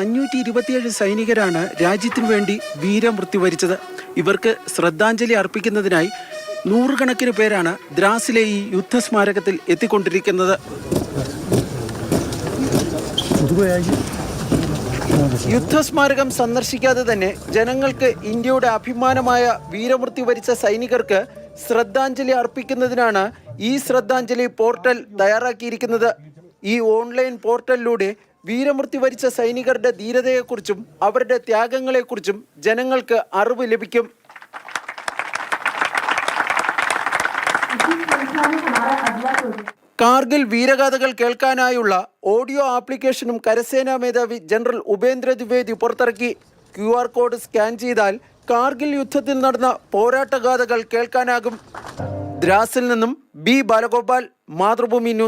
അഞ്ഞൂറ്റി ഇരുപത്തിയേഴ് സൈനികരാണ് രാജ്യത്തിനു വേണ്ടി വീരമൃത്യു വരിച്ചത്. ഇവർക്ക് ശ്രദ്ധാഞ്ജലി അർപ്പിക്കുന്നതിനായി നൂറുകണക്കിന് പേരാണ് ദ്രാസിലെ ഈ യുദ്ധസ്മാരകത്തിൽ എത്തിക്കൊണ്ടിരിക്കുന്നത്. യുദ്ധസ്മാരകം സന്ദർശിക്കാതെ തന്നെ ജനങ്ങൾക്ക് ഇന്ത്യയുടെ അഭിമാനമായ വീരമൃത്യു വരിച്ച സൈനികർക്ക് ശ്രദ്ധാഞ്ജലി അർപ്പിക്കുന്നതിനാണ് ഈ ശ്രദ്ധാഞ്ജലി പോർട്ടൽ തയ്യാറാക്കിയിരിക്കുന്നത്. ഈ ഓൺലൈൻ പോർട്ടലിലൂടെ വീരമൃത്യു വരിച്ച സൈനികരുടെ ധീരതയെക്കുറിച്ചും അവരുടെ ത്യാഗങ്ങളെക്കുറിച്ചും ജനങ്ങൾക്ക് അറിവ് ലഭിക്കും. കാർഗിൽ വീരഗാഥകൾ കേൾക്കാനായുള്ള ഓഡിയോ ആപ്ലിക്കേഷനും കരസേനാ മേധാവി ജനറൽ ഉപേന്ദ്ര ദ്വിവേദി പുറത്തിറക്കി. ക്യു ആർ കോഡ് സ്കാൻ ചെയ്താൽ കാർഗിൽ യുദ്ധത്തിൽ നടന്ന പോരാട്ടഗാഥകൾ കേൾക്കാനാകും. ദ്രാസിൽ നിന്നും ബി ബാലഗോപാൽ മാതൃഭൂമി ന്യൂസ്